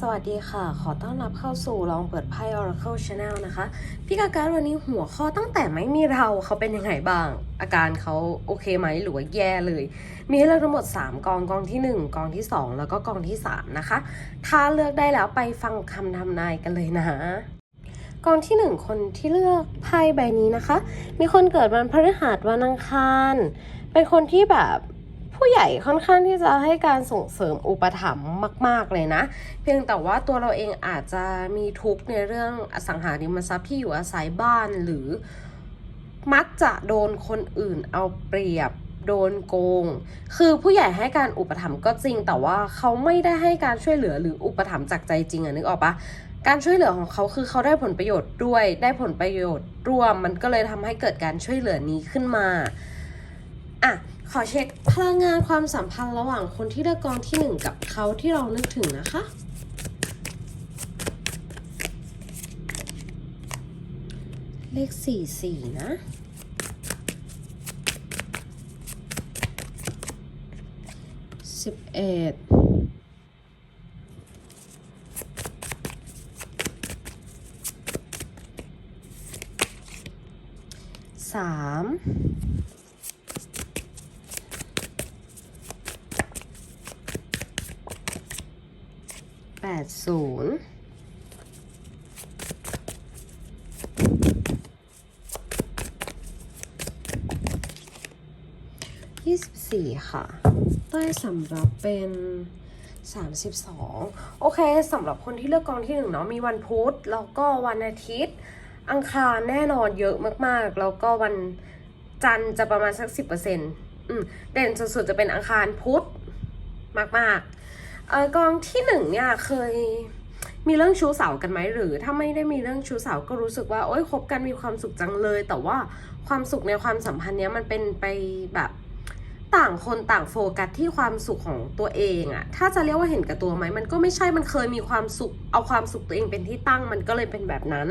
สวัสดีค่ะ ขอต้อนรับเข้าสู่ลองเปิดไพ่ Oracle Channel นะคะ พี่กาการวันนี้หัวข้อตั้งแต่ไม่มีเราเขาเป็นยังไงบ้าง อาการเขาโอเคไหมหรือว่าแย่เลย มีให้เลือกทั้งหมด 3 กองกองที่ 1 กองที่ 2 แล้วก็กองที่ 3 นะคะ ถ้าเลือกได้แล้วไปฟังคำทำนายกันเลยนะกองที่ 1 คนที่เลือกไพ่ใบนี้นะคะ มีคนเกิดวันพฤหัสวันอังคาร เป็นคนที่แบบ ผู้ใหญ่ค่อนข้างที่จะให้การส่งเสริมอุปถัมภ์มาก ๆ เลยนะ เพียงแต่ว่าตัวเราเองอาจจะมีทุกข์ในเรื่องอสังหาริมทรัพย์ที่อยู่อาศัยบ้านหรือมักจะโดนคนอื่นเอาเปรียบโดนโกง คือผู้ใหญ่ให้การอุปถัมภ์ก็จริง แต่ว่าเขาไม่ได้ให้การช่วยเหลือหรืออุปถัมภ์จากใจจริงอะนึกออกปะการช่วยเหลือของเขาคือเขาได้ผลประโยชน์ด้วย ได้ผลประโยชน์ร่วม มันก็เลยทำให้เกิดการช่วยเหลือนี้ขึ้นมา อะ ขอเช็คพลังงานความสัมพันธ์ระหว่างคนที่เลือกกองที่หนึ่งกับเขาที่เรานึกถึงนะคะ เลขสี่สี่นะสิบเอ็ดสาม แปดศูนย์ยี่สิบสี่ค่ะ ได้สำหรับเป็น32โอเคสำหรับคนที่เลือกกองที่หนึ่งเนาะมีวันพุธแล้วก็วันอาทิตย์ อังคารแน่นอนเยอะมากๆ แล้วก็วันจันทร์จะประมาณสัก10%อืมเซ็นต์เด่นสุดๆจะเป็นอังคารพุธมากๆ กองที่หนึ่งเนี่ยเคยมีเรื่องชู้สาวกันไหมหรือ ถ้าไม่ได้มีเรื่องชู้สาวก็รู้สึกว่าโอ๊ยคบกันมีความสุขจังเลย แต่ว่าความสุขในความสัมพันธ์เนี้ยมันเป็นไปแบบต่างคนต่างโฟกัสที่ความสุขของตัวเองอะถ้าจะเรียกว่าเห็นกับตัวไหมมันก็ไม่ใช่มันเคยมีความสุข เอาความสุขตัวเองเป็นที่ตั้งมันก็เลยเป็นแบบนั้น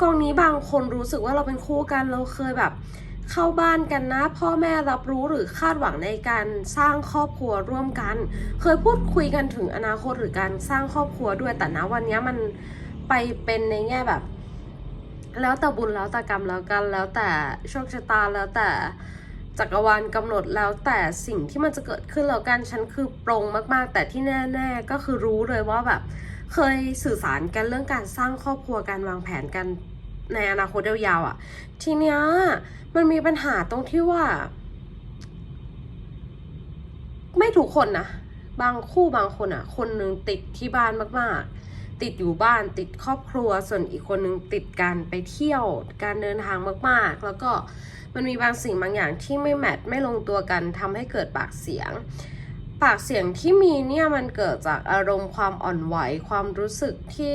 กองนี้บางคนรู้สึกว่าเราเป็นคู่กันเราเคยแบบ เข้าบ้านกันนะ พ่อแม่รับรู้หรือคาดหวังในการสร้างครอบครัวร่วมกัน เคยพูดคุยกันถึงอนาคตหรือการสร้างครอบครัวด้วยแต่นะวันนี้มันไปเป็นในแง่แบบ แล้วแต่บุญแล้วแต่กรรมแล้วกัน แล้วแต่โชคชะตาแล้วแต่จักรวาลกำหนดแล้วแต่สิ่งที่มันจะเกิดขึ้นแล้วกันฉันคือปรงมาก ๆ แต่ที่แน่ ๆ ก็คือรู้เลยว่าแบบ เคยสื่อสารกันเรื่องการสร้างครอบครัวการวางแผนกัน ในอนาคตยาวๆอะ่ะ ทีเนี้ยมันมีปัญหาตรงที่ว่า ไม่ทุกคนนะบางคู่บางคนอะ่ะ คนหนึ่งติดที่บ้านมากๆ ติดอยู่บ้านติดครอบครัวส่วนอีกคนหนึ่งติดการไปเที่ยวการเดินทางมากๆ แล้วก็มันมีบางสิ่งบางอย่างที่ไม่แมทไม่ลงตัวกันทำให้เกิดปากเสียง ปากเสียงที่มีเนี่ยมันเกิดจากอารมณ์ความอ่อนไหวความรู้สึกที่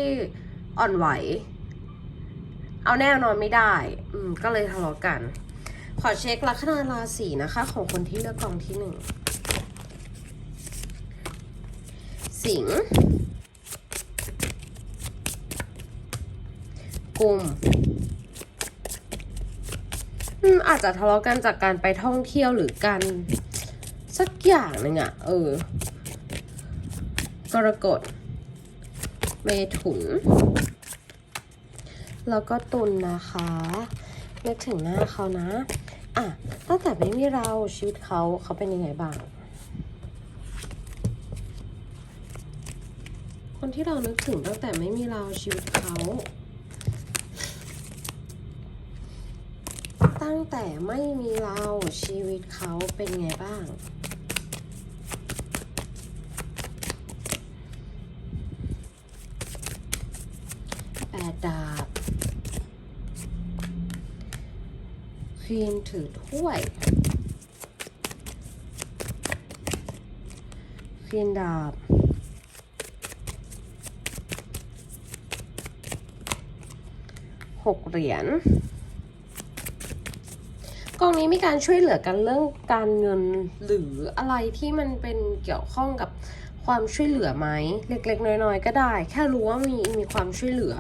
อ่อนไหว เอาแน่นอนไม่ได้ อืม ก็เลยทะเลาะกัน ขอเช็คลัคนาราศีนะคะ ของคนที่เลือกกองที่หนึ่ง สิงห์กุมอืมอาจจะทะเลาะกันจากการไปท่องเที่ยวหรือการสักอย่างหนึ่งอะเออ กรกฎ เมถุน แล้วก็ตุลนนะคะนึกถึงหน้าเขานะ อะ ตั้งแต่ไม่มีเราชีวิตเขาเขาเป็นยังไงบ้าง คนที่เรานึกถึงตั้งแต่ไม่มีเราชีวิตเขา ตั้งแต่ไม่มีเราชีวิตเขาเป็นไงบ้าง แปดดาบ ควีนถือถ้วยควีนดาบ หกเหรียญกองนี้มีการช่วยเหลือกันเรื่องการเงินหรืออะไรที่มันเป็นเกี่ยวข้องกับความช่วยเหลือไหม เล็กๆ น้อยๆ ก็ได้ แค่รู้ว่ามีมีความช่วยเหลือ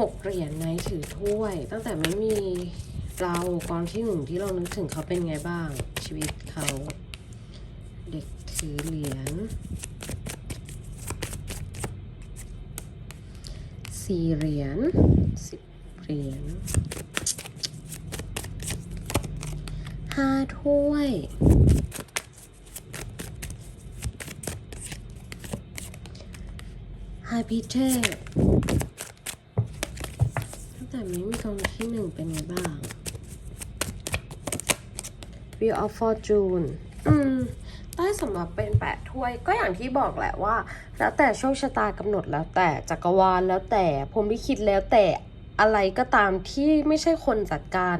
หกเหรียญในถือถ้วย ตั้งแต่ไม่มีเรากองที่หนึ่งที่เรานึกถึงเขาเป็นไงบ้าง ชีวิตเขาสีเหรียญสี่เหรียญสิบเหรียญห้าถ้วยไฮพีเตอร์ แต่ไม่มีกองที่หนึ่งเป็นไงบ้าง Wheel of Fortune อืมได้สำหรับเป็นแปดถ้วย ก็อย่างที่บอกแหละว่า แล้วแต่โชคชะตากำหนดแล้วแต่จักรวาลแล้วแต่พรหมลิขิตแล้วแต่อะไรก็ตามที่ไม่ใช่คนจัดการ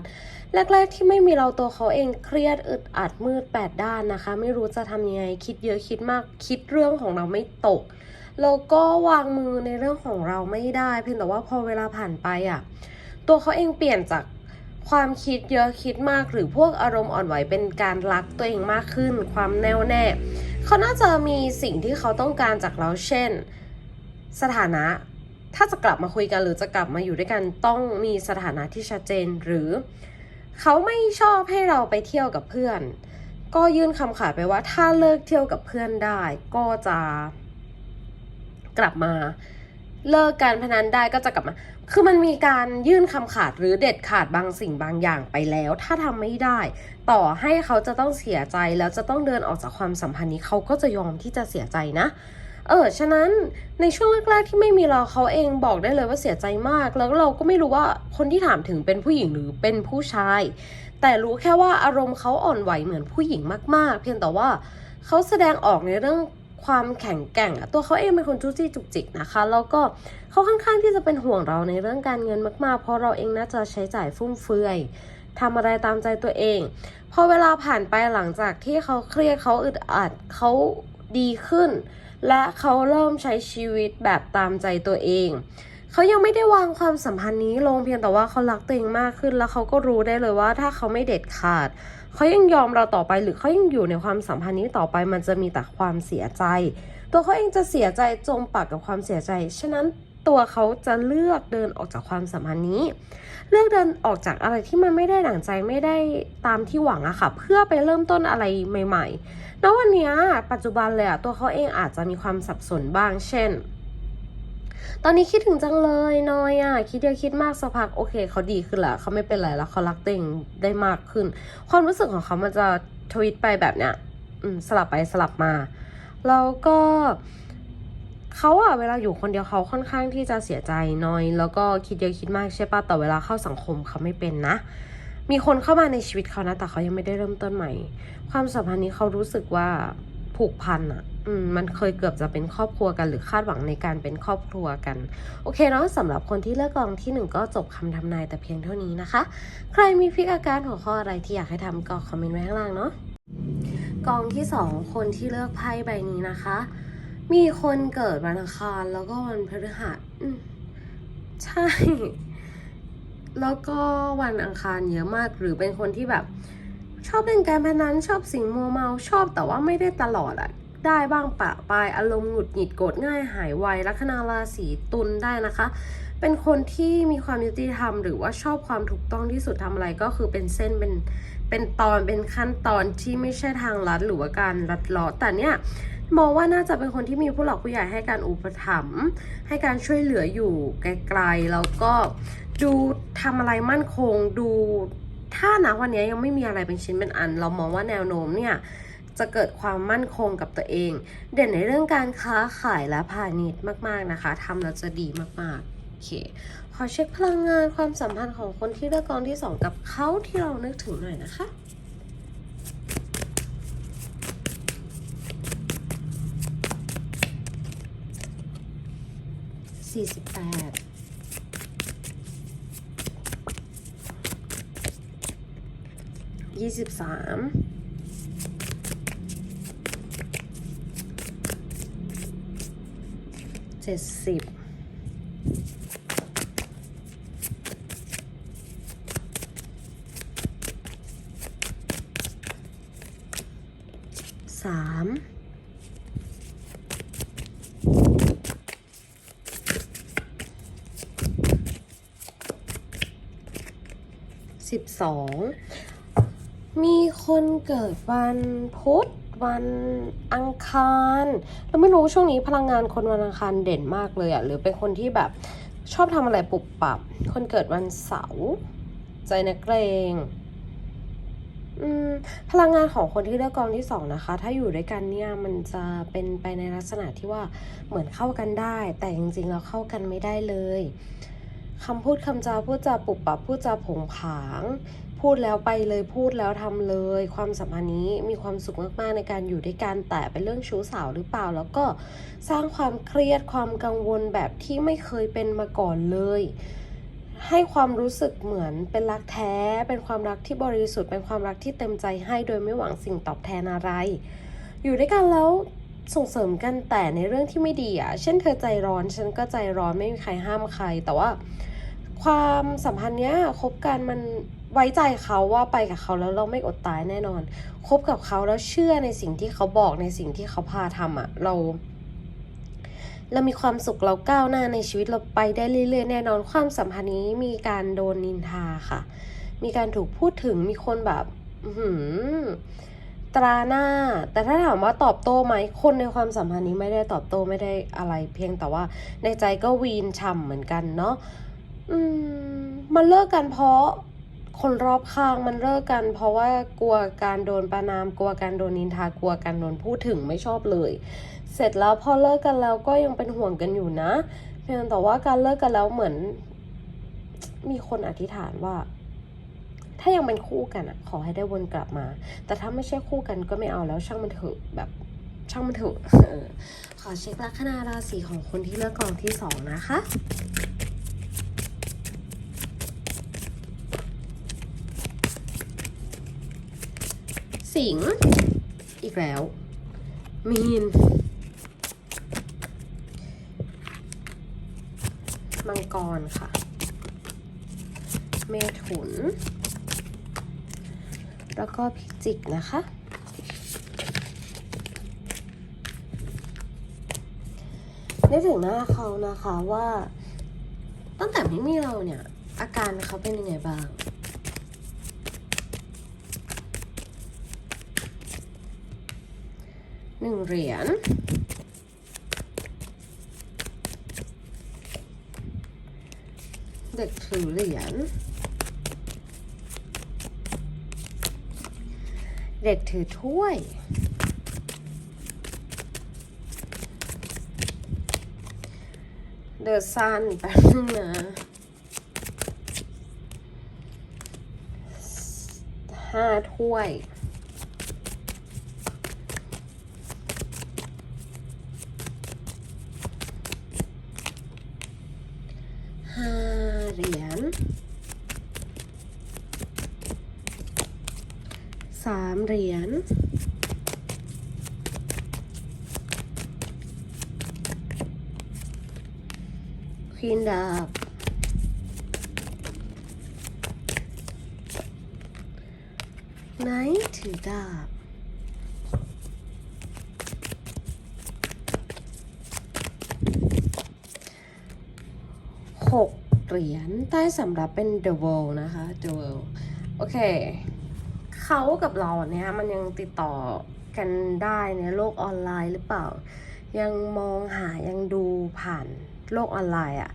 แรก ๆ ที่ไม่มีเราตัวเขาเองเครียดอึดอัดมืดแปดด้านนะคะ ไม่รู้จะทำยังไงคิดเยอะคิดมากคิดเรื่องของเราไม่ตก แล้วก็วางมือในเรื่องของเราไม่ได้ เพียงแต่ว่าพอเวลาผ่านไปอะ ตัวเขาเองเปลี่ยนจากความคิดเยอะคิดมากหรือพวกอารมณ์อ่อนไหวเป็นการรักตัวเองมากขึ้น ความแน่วแน่เขาน่าจะมีสิ่งที่เขาต้องการจากเราเช่น สถานะ ถ้าจะกลับมาคุยกันหรือจะกลับมาอยู่ด้วยกันต้องมีสถานะที่ชัดเจนหรือ เขาไม่ชอบให้เราไปเที่ยวกับเพื่อน ก็ยื่นคำขาดไปว่าถ้าเลิกเที่ยวกับเพื่อนได้ก็จะ กลับมาเลิกการพนันได้ก็จะกลับมา คือมันมีการยื่นคำขาดหรือเด็ดขาดบางสิ่งบางอย่างไปแล้ว ถ้าทำไม่ได้ ต่อให้เขาจะต้องเสียใจแล้วจะต้องเดินออกจากความสัมพันธ์นี้เขาก็จะยอมที่จะเสียใจนะ เออ ฉะนั้นในช่วงแรกๆที่ไม่มีเราเขาเองบอกได้เลยว่าเสียใจมาก แล้วเราก็ไม่รู้ว่าคนที่ถามถึงเป็นผู้หญิงหรือเป็นผู้ชาย แต่รู้แค่ว่าอารมณ์เขาอ่อนไหวเหมือนผู้หญิงมากๆ เพียงแต่ว่าเขาแสดงออกในเรื่อง ความแข็งแกร่งอะตัวเขาเองเป็นคนจู้จี้จุกจิกนะคะ แล้วก็เขาค่อนข้างที่จะเป็นห่วงเราในเรื่องการเงินมากๆ เพราะเราเองน่าจะใช้จ่ายฟุ่มเฟือยทำอะไรตามใจตัวเอง พอเวลาผ่านไปหลังจากที่เขาเครียดเขาอึดอัดเขาดีขึ้น และเขาเริ่มใช้ชีวิตแบบตามใจตัวเองเขายังไม่ได้วางความสัมพันธ์นี้ลงเพียงแต่ว่าเขารักตัวเองมากขึ้น แล้วเขาก็รู้ได้เลยว่าถ้าเขาไม่เด็ดขาด เขายังยอมเราต่อไปหรือเขายังอยู่ในความสัมพันธ์นี้ต่อไปมันจะมีแต่ความเสียใจ ตัวเขาเองจะเสียใจจมปักกับความเสียใจ ฉะนั้นตัวเขาจะเลือกเดินออกจากความสัมพันธ์นี้ เลือกเดินออกจากอะไรที่มันไม่ได้ดั่งใจไม่ได้ตามที่หวังอะค่ะ เพื่อไปเริ่มต้นอะไรใหม่ๆแล้ววันนี้ปัจจุบันเลยอะตัวเขาเองอาจจะมีความสับสนบ้าง เช่น ตอนนี้คิดถึงจังเลยนอยอะคิดเยอะคิดมากสักพักโอเคเขาดีขึ้นแล้วเขาไม่เป็นไรแล้วเขารักตัวเองได้มากขึ้น ความรู้สึกของเขามันจะทวิตไปแบบเนี้ยอืมสลับไปสลับมา แล้วก็เขาอะเวลาอยู่คนเดียวเขาค่อนข้างที่จะเสียใจน้อย แล้วก็คิดเยอะคิดมากใช่ปะแต่เวลาเข้าสังคมเขาไม่เป็นนะ มีคนเข้ามาในชีวิตเขานะ แต่เขายังไม่ได้เริ่มต้นใหม่ ความสัมพันธ์นี้เขารู้สึกว่า ผูกพันอะอืมมันเคยเกือบจะเป็นครอบครัวกันหรือคาดหวังในการเป็นครอบครัวกัน โอเคเนาะสำหรับคนที่เลือกกองที่หนึ่งก็จบคำทำนายแต่เพียงเท่านี้นะคะ ใครมีพิกอาการหัวข้ออะไรที่อยากให้ทำก็คอมเมนต์ไว้ข้างล่างเนาะกองที่สองคนที่เลือกไพ่ใบนี้นะคะ มีคนเกิดวันอังคารแล้วก็วันพฤหัสใช่ แล้วก็วันอังคารเยอะมากหรือเป็นคนที่แบบ ชอบเล่นการพนันชอบสิ่งมัวเมาชอบแต่ว่าไม่ได้ตลอดอะได้บ้างปะปายอารมณ์หงุดหงิดโกรธง่ายหายไวลัคนาราศีตุลได้นะคะ เป็นคนที่มีความยุติธรรม หรือว่าชอบความถูกต้องที่สุดทำอะไรก็คือเป็นเส้นเป็นเป็นตอนเป็นขั้นตอนที่ไม่ใช่ทางลัดหรือว่าการลัดเลาะแต่เนี่ยมองว่าน่าจะเป็นคนที่มีผู้หลักผู้ใหญ่ให้การอุปถัมภ์ให้การช่วยเหลืออยู่ไกลๆแล้วก็ดูทำอะไรมั่นคงดู ถ้านะวันนี้ยังไม่มีอะไรเป็นชิ้นเป็นอัน เรามองว่าแนวโน้มเนี่ยจะเกิดความมั่นคงกับตัวเอง เด่นในเรื่องการค้าขายและพาณิชย์มากๆนะคะทำแล้วจะดีมากๆโอเค ขอเช็คพลังงานความสัมพันธ์ของคนที่เลือกกองที่สองกับเขาที่เรานึกถึงหน่อยนะคะสี่สิบแปด ยี่สิบสามเจ็ดสิบสามสิบสอง มีคนเกิดวันพุธวันอังคาร เราไม่รู้ช่วงนี้พลังงานคนวันอังคารเด่นมากเลยอะหรือเป็นคนที่แบบชอบทำอะไรปุบปับ คนเกิดวันเสาร์ใจนักเกรงพลังงานของคนที่เลือกกองที่สองนะคะ ถ้าอยู่ด้วยกันเนี่ยมันจะเป็นไปในลักษณะที่ว่าเหมือนเข้ากันได้ แต่จริงๆเราเข้ากันไม่ได้เลยคำพูดคำจาพูดจาปุบปับพูดจาผงผาง พูดแล้วไปเลยพูดแล้วทำเลย ความสัมพันธ์นี้มีความสุขมากๆในการอยู่ด้วยกันแต่เป็นเรื่องชู้สาวหรือเปล่า แล้วก็สร้างความเครียดความกังวลแบบที่ไม่เคยเป็นมาก่อนเลย ให้ความรู้สึกเหมือนเป็นรักแท้ เป็นความรักที่บริสุทธิ์ เป็นความรักที่เต็มใจให้โดยไม่หวังสิ่งตอบแทนอะไร อยู่ด้วยกันแล้วส่งเสริมกันแต่ในเรื่องที่ไม่ดีอะ เช่นเธอใจร้อนฉันก็ใจร้อนไม่มีใครห้ามใคร แต่ว่าความสัมพันธ์เนี้ยคบกันมัน ไว้ใจเขาว่าไปกับเขาแล้วเราไม่อดตายแน่นอน คบกับเขาแล้วเชื่อในสิ่งที่เขาบอกในสิ่งที่เขาพาทำอะ เรา เรามีความสุขเราก้าวหน้าในชีวิตเราไปได้เรื่อยๆแน่นอนความสัมพันธ์นี้มีการโดนนินทาค่ะ มีการถูกพูดถึงมีคนแบบหือตราหน้า แต่ถ้าถามว่าตอบโต้ไหมคนในความสัมพันธ์นี้ไม่ได้ตอบโต้ไม่ได้อะไร เพียงแต่ว่าในใจก็วีนฉ่ำเหมือนกันเนาะอืมมันเลิกกันเพราะ คนรอบข้างมันเลิกกัน เพราะว่ากลัวการโดนประนามกลัวการโดนนินทากลัวการโดนพูดถึงไม่ชอบเลย เสร็จแล้วพอเลิกกันแล้วก็ยังเป็นห่วงกันอยู่นะ เพียงแต่ว่าการเลิกกันแล้วเหมือน มีคนอธิษฐานว่า ถ้ายังเป็นคู่กันอะขอให้ได้วนกลับมา แต่ถ้าไม่ใช่คู่กันก็ไม่เอาแล้วช่างมันเถอะแบบช่างมันเถอะขอเช็คลัคนาราศีของคนที่เลือกกองที่สองนะคะ สิง อีกแล้ว มีน มังกรค่ะ เมถุน แล้วก็พิจิกนะคะ ได้ถึงหน้าเขานะคะว่า ตั้งแต่ไม่มีเราเนี่ย อาการเขาเป็นยังไงบ้าง นึ่งเหรียญเด็กถือเหรียญเด็กถือถ้วย เดอะซันแป๊บนึงนะห้าถ้วย เหรียญควีนดาบไนท์ถือดาบหกเหรียญใต้สำหรับเป็น The World นะคะ The World โอเค เขากับเราเนี่ยมันยังติดต่อกันได้ในโลกออนไลน์หรือเปล่า ยังมองหายังดูผ่านโลกออนไลน์อะ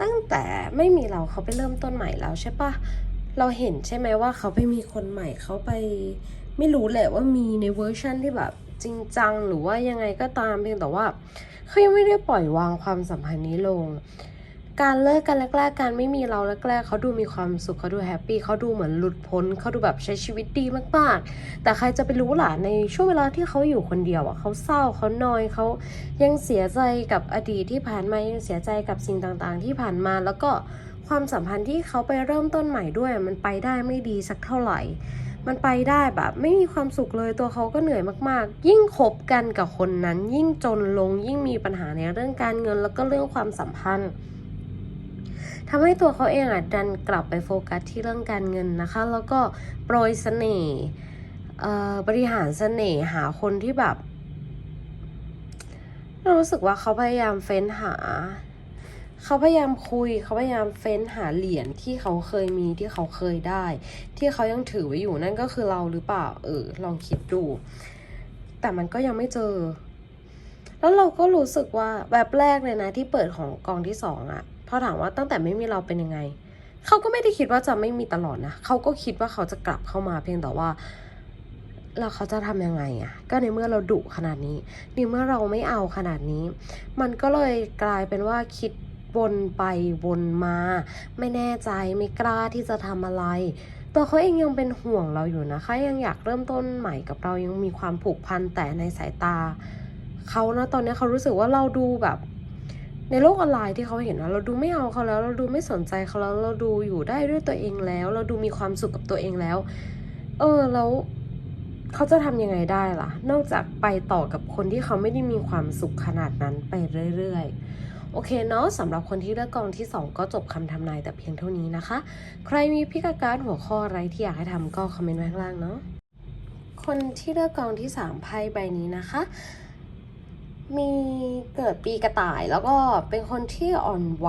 ตั้งแต่ไม่มีเราเขาไปเริ่มต้นใหม่แล้วใช่ปะเราเห็นใช่ไหมว่าเขาไปมีคนใหม่เขาไปไม่รู้แหละว่ามีในเวอร์ชั่นที่แบบจริงจังหรือว่ายังไงก็ตามเพียงแต่ว่าเขายังไม่ได้ปล่อยวางความสัมพันธ์นี้ลง การเลิกกันแรกๆ การไม่มีเราแรกๆเขาดูมีความสุขเขาดูแฮปปี้เขาดูเหมือนหลุดพ้นเขาดูแบบใช้ชีวิตดีมากๆ แต่ใครจะไปรู้ล่ะในช่วงเวลาที่เขาอยู่คนเดียวอะเขาเศร้าเขานอยเขายังเสียใจกับอดีตที่ผ่านมายังเสียใจกับสิ่งต่างๆ ที่ผ่านมาแล้วก็ความสัมพันธ์ที่เขาไปเริ่มต้นใหม่ด้วย มันไปได้ไม่ดีสักเท่าไหร่ มันไปได้แบบไม่มีความสุขเลยตัวเขาก็เหนื่อยมากๆ ยิ่งคบกันกับคนนั้น ยิ่งจนลงยิ่งมีปัญหาในเรื่องการเงินแล้วก็เรื่องความสัมพันธ์ ทำให้ตัวเขาเองอะดันกลับไปโฟกัสที่เรื่องการเงินนะคะ แล้วก็โปรยเสน่ห์บริหารเสน่ห์หาคนที่แบบเรารู้สึกว่าเขาพยายามเฟ้นหา เขาพยายามคุย เขาพยายามเฟ้นหาเหรียญที่เขาเคยมีที่เขาเคยได้ ที่เขายังถือไว้อยู่นั่นก็คือเราหรือเปล่า เออ ลองคิดดู แต่มันก็ยังไม่เจอ แล้วเราก็รู้สึกว่าแบบแรกเลยนะที่เปิดของกองที่สองอะพอถามว่าตั้งแต่ไม่มีเราเป็นยังไง เขาก็ไม่ได้คิดว่าจะไม่มีตลอดนะ เขาก็คิดว่าเขาจะกลับเข้ามาเพียงแต่ว่าแล้วเขาจะทำยังไงอะก็ในเมื่อเราดุขนาดนี้ในเมื่อเราไม่เอาขนาดนี้ มันก็เลยกลายเป็นว่าคิดวนไปวนมา ไม่แน่ใจไม่กล้าที่จะทำอะไรตัวเขาเองยังเป็นห่วงเราอยู่นะคะ ยังอยากเริ่มต้นใหม่กับเรายังมีความผูกพันแต่ในสายตา เขานะตอนนี้เขารู้สึกว่าเราดูแบบ ในโลกออนไลน์ที่เขาเห็นนะเราดูไม่เอาเขาแล้ว เราดูไม่สนใจเขาแล้ว เราดูอยู่ได้ด้วยตัวเองแล้ว เราดูมีความสุขกับตัวเองแล้ว เออแล้วเขาจะทำยังไงได้ล่ะ นอกจากไปต่อกับคนที่เขาไม่ได้มีความสุขขนาดนั้นไปเรื่อยๆ โอเคเนาะสำหรับคนที่เลือกกองที่ 2 ก็จบคำทำนายแต่เพียงเท่านี้นะคะ ใครมีพิกาการดหัวข้ออะไรที่อยากให้ทำก็คอมเมนต์ไว้ข้างล่างเนาะคนที่เลือกกองที่ 3ไพ่ใบนี้นะคะ มีเกิดปีกระต่ายแล้วก็เป็นคนที่อ่อนไหว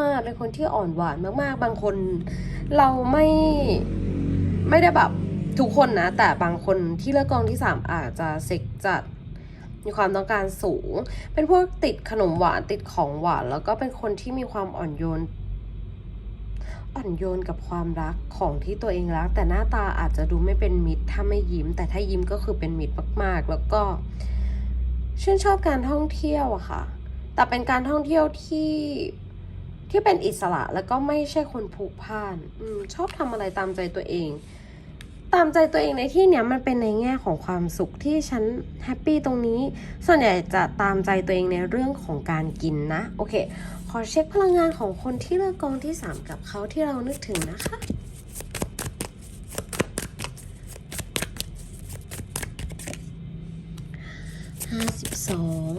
มากๆ เป็นคนที่อ่อนหวานมากๆ บางคนเราไม่ไม่ได้แบบทุกคนนะ แต่บางคนที่เลือกกองที่สามอาจจะเซ็กจัดมีความต้องการสูง เป็นพวกติดขนมหวานติดของหวาน แล้วก็เป็นคนที่มีความอ่อนโยน อ่อนโยนกับความรักของที่ตัวเองรัก แต่หน้าตาอาจจะดูไม่เป็นมิตรถ้าไม่ยิ้ม แต่ถ้ายิ้มก็คือเป็นมิตรมาก ๆ แล้วก็ ชื่นชอบการท่องเที่ยวอะค่ะ แต่เป็นการท่องเที่ยวที่ที่เป็นอิสระแล้วก็ไม่ใช่คนผูกพันอืมชอบทำอะไรตามใจตัวเอง ตามใจตัวเองในที่เนี้ยมันเป็นในแง่ของความสุขที่ฉันแฮปปี้ตรงนี้ ส่วนใหญ่จะตามใจตัวเองในเรื่องของการกินนะ โอเค ขอเช็คพลังงานของคนที่เลือกกองที่ 3 กับเขาที่เรานึกถึงนะคะ ห้า สอง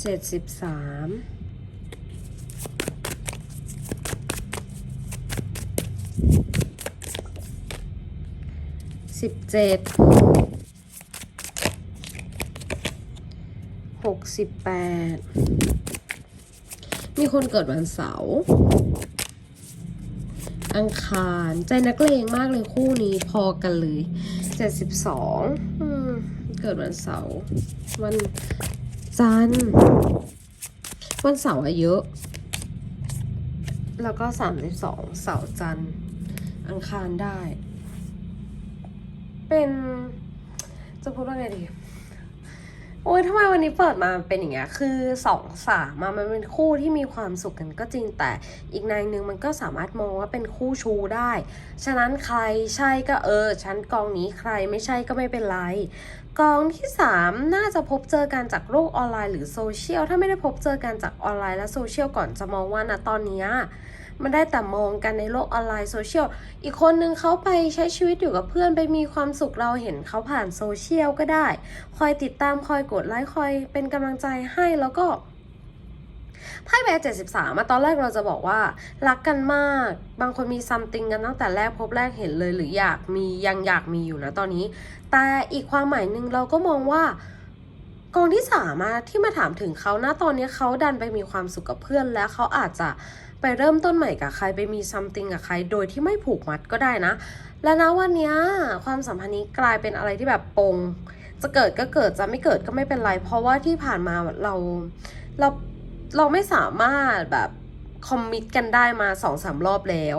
เจ็ดสิบสามสิบเจ็ดหกสิบแปดมีคนเกิดวันเสาร์ อังคาร ใจนักเลงมากเลยคู่นี้พอกันเลยเจ็ดสิบสองเกิดวันเสาร์วันจันทร์วันเสาร์อะเยอะ แล้วก็สามสิบสองเสาร์จันทร์อังคารได้ เป็นจะพูดว่าไงดี โอ้ยทำไมวันนี้เปิดมาเป็นอย่างเงี้ย คือสองสามมันเป็นคู่ที่มีความสุขกันก็จริง แต่อีกในหนึ่งมันก็สามารถมองว่าเป็นคู่ชูได้ ฉะนั้นใครใช่ก็เออฉันกองนี้ใครไม่ใช่ก็ไม่เป็นไร กองที่สามน่าจะพบเจอกันจากโลกออนไลน์หรือโซเชียล ถ้าไม่ได้พบเจอกันจากออนไลน์และโซเชียลก่อนจะมองว่านะตอนเนี้ย มันได้แต่มองกันในโลกออนไลน์โซเชียล อีกคนนึงเขาไปใช้ชีวิตอยู่กับเพื่อนไปมีความสุขเราเห็นเขาผ่านโซเชียลก็ได้ คอยติดตามคอยกดไลค์คอยเป็นกำลังใจให้แล้วก็ไพ่ใบเจ็ดสิบสามตอนแรกเราจะบอกว่า รักกันมาก บางคนมีซัมติงกันตั้งแต่แรกพบแรกเห็นเลยหรืออยากมียังอยากมีอยู่นะตอนนี้ แต่อีกความหมายหนึ่งเราก็มองว่ากองที่สามอะที่มาถามถึงเขานะตอนนี้เขาดันไปมีความสุขกับเพื่อนแล้วเขาอาจจะ ไปเริ่มต้นใหม่กับใครไปมีซัมติงกับใคร โดยที่ไม่ผูกมัดก็ได้นะ และนะวันนี้ความสัมพันธ์นี้กลายเป็นอะไรที่แบบปง จะเกิดก็เกิดจะไม่เกิดก็ไม่เป็นไร เพราะว่าที่ผ่านมาเราเราเราไม่สามารถแบบคอมมิตกันได้มาสองสามรอบแล้ว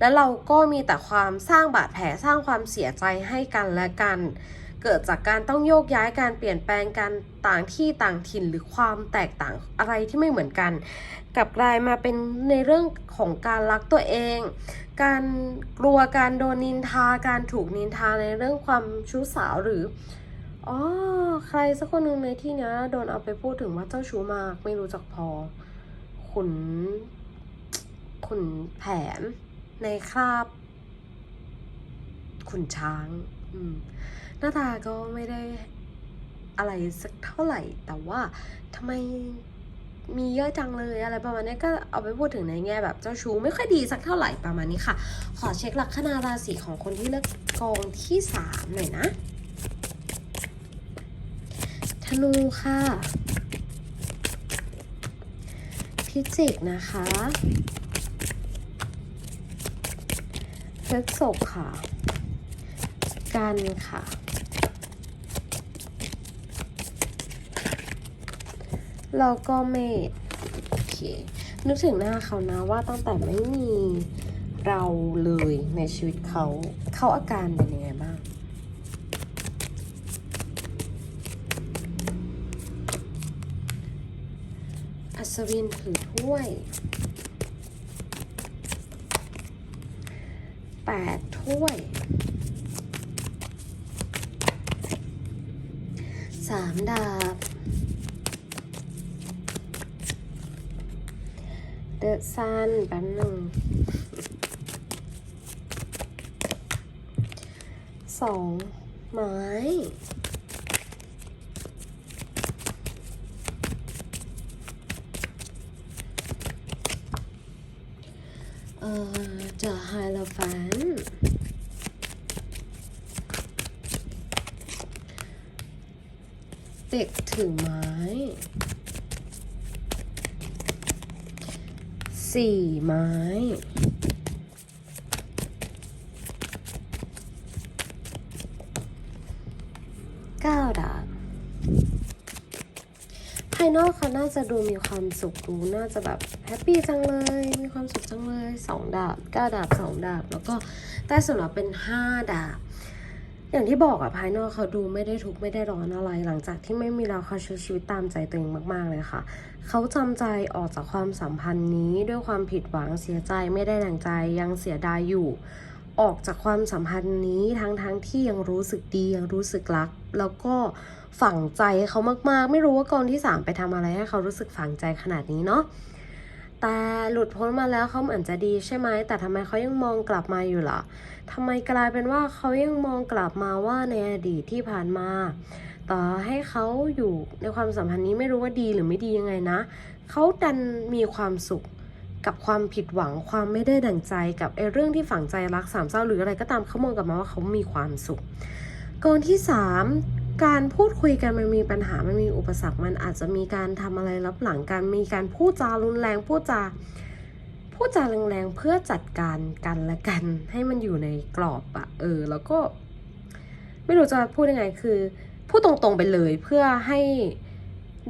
แล้วเราก็มีแต่ความสร้างบาดแผลสร้างความเสียใจให้กันและกัน เกิดจากการต้องโยกย้ายการเปลี่ยนแปลงการต่างที่ต่างถิ่นหรือความแตกต่างอะไรที่ไม่เหมือนกัน กลับกลายมาเป็นในเรื่องของการรักตัวเอง การกลัวการโดนนินทาการถูกนินทาในเรื่องความชู้สาวหรืออ๋อใครสักคนหนึ่งในที่นี้โดนเอาไปพูดถึงว่าเจ้าชู้มากไม่รู้จักพอ ขุน ขุนแผนในคราบ ขุนช้าง อืม หน้าตาก็ไม่ได้อะไรสักเท่าไหร่ แต่ว่าทำไมมีเยอะจังเลยอะไรประมาณนี้ก็เอาไปพูดถึงในแง่แบบเจ้าชู้ไม่ค่อยดีสักเท่าไหร่ประมาณนี้ค่ะ ขอเช็คลัคนาราศีของคนที่เลือกกองที่สามหน่อยนะ ธนูค่ะ พิจิกนะคะพฤษภค่ะ กันค่ะ แล้วก็เมษโอเคนึกถึงหน้าเขานะว่าตั้งแต่ไม่มีเราเลยในชีวิตเขาเขาอาการเป็นยังไงบ้างอัศวินถือถ้วยแปดถ้วยสามดาบ เด อะซันแป๊บหนึ่งสองไม้เอ่อจะไฮโลฟันเด็กถือไม้ สี่ไม้ เก้าดาบ ภายนอกเขาน่าจะดูมีความสุขดูน่าจะแบบแฮปปี้จังเลย มีความสุขจังเลยสองดาบเก้าดาบสองดาบ แล้วก็ใต้สุดเราเป็นห้าดาบ อย่างที่บอกอะภายนอกเขาดูไม่ได้ทุกข์ไม่ได้ร้อนอะไร หลังจากที่ไม่มีเราเขาใช้ชีวิตตามใจตัวเองมาก ๆ เลยค่ะ เขาจำใจออกจากความสัมพันธ์นี้ด้วยความผิดหวังเสียใจไม่ได้ดังใจยังเสียดายอยู่ ออกจากความสัมพันธ์นี้ทั้งที่ยังรู้สึกดียังรู้สึกรัก แล้วก็ฝังใจเขามากๆ ไม่รู้ว่ากองที่สามไปทำอะไรให้เขารู้สึกฝังใจขนาดนี้เนาะ แต่หลุดพ้นมาแล้วเขาเหมือนจะดีใช่ไหม แต่ทำไมเขายังมองกลับมาอยู่ล่ะทำไมกลายเป็นว่าเขายังมองกลับมาว่าในอดีตที่ผ่านมา ต่อให้เขาอยู่ในความสัมพันธ์นี้ไม่รู้ว่าดีหรือไม่ดียังไงนะ เขาดันมีความสุขกับความผิดหวังความไม่ได้ดั่งใจกับไอ้เรื่องที่ฝังใจรักสามเศร้าหรืออะไรก็ตามเขามองกลับมาว่าเขามีความสุขกองที่สาม การพูดคุยกันมันมีปัญหามันมีอุปสรรคมันอาจจะมีการทำอะไรรับหลังกันมีการพูดจารุนแรงพูดจาพูดจาแรงๆเพื่อจัดการกันและกัน ให้มันอยู่ในกรอบอะเออ แล้วก็ ไม่รู้จะพูดยังไงคือพูดตรงๆไปเลยเพื่อให้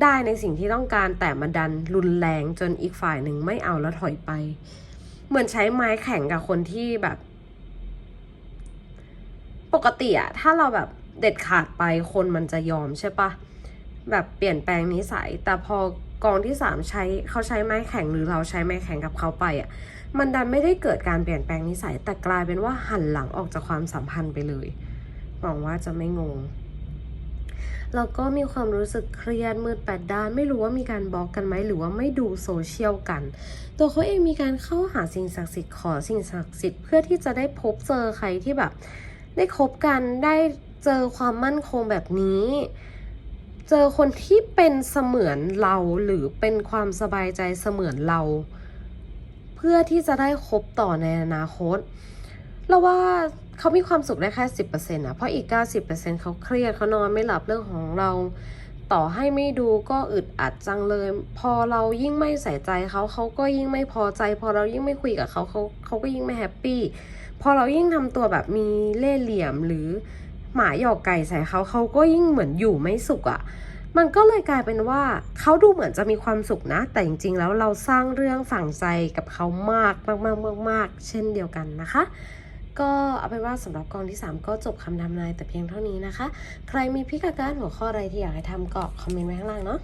ได้ในสิ่งที่ต้องการแต่มันดันรุนแรงจนอีกฝ่ายหนึ่งไม่เอาแล้วถอยไป เหมือนใช้ไม้แข็งกับคนที่แบบ ปกติอะถ้าเราแบบ เด็ดขาดไปคนมันจะยอมใช่ปะแบบเปลี่ยนแปลงนิสัย แต่พอกองที่สามใช้เขาใช้ไม้แข็งหรือเราใช้ไม้แข็งกับเขาไปอะมันดันไม่ได้เกิดการเปลี่ยนแปลงนิสัย แต่กลายเป็นว่าหันหลังออกจากความสัมพันธ์ไปเลยหวังว่าจะไม่งงแล้วก็มีความรู้สึกเครียดมืดแปดด้าน ไม่รู้ว่ามีการบล็อกกันไหมหรือว่าไม่ดูโซเชียลกัน ตัวเขาเองมีการเข้าหาสิ่งศักดิ์สิทธิ์ขอสิ่งศักดิ์สิทธิ์เพื่อที่จะได้พบเจอใครที่แบบ ได้คบกันได้ เจอความมั่นคงแบบนี้ เจอคนที่เป็นเสมือนเราหรือเป็นความสบายใจเสมือนเรา เพื่อที่จะได้คบต่อในอนาคตเราว่าเขามีความสุขได้แค่สิบเปอร์เซ็นต์อะเพราะอีกเก้าสิบเปอร์เซ็นต์เขาเครียดเขานอนไม่หลับเรื่องของเรา ต่อให้ไม่ดูก็อึดอัดจังเลย พอเรายิ่งไม่ใส่ใจเขาเขาก็ยิ่งไม่พอใจ พอเรายิ่งไม่คุยกับเขาเขาเขาก็ยิ่งไม่แฮปปี้พอเรายิ่งทำตัวแบบมีเล่ห์เหลี่ยมหรือ หมาหยอกไก่ใส่เขาเขาก็ยิ่งเหมือนอยู่ไม่สุขอะ่ะ มันก็เลยกลายเป็นว่าเขาดูเหมือนจะมีความสุขนะ แต่จริงๆ แล้วเราสร้างเรื่องฝังใจกับเขามากมากมากมากมากเช่นเดียวกันนะคะ ก็เอาเป็นว่าสำหรับกองที่ 3 ก็จบคำทำนายแต่เพียงเท่านี้นะคะ ใครมีพิกาการหัวข้ออะไรที่อยากให้ทำก็คอมเมนต์ไว้ข้างล่างเนาะ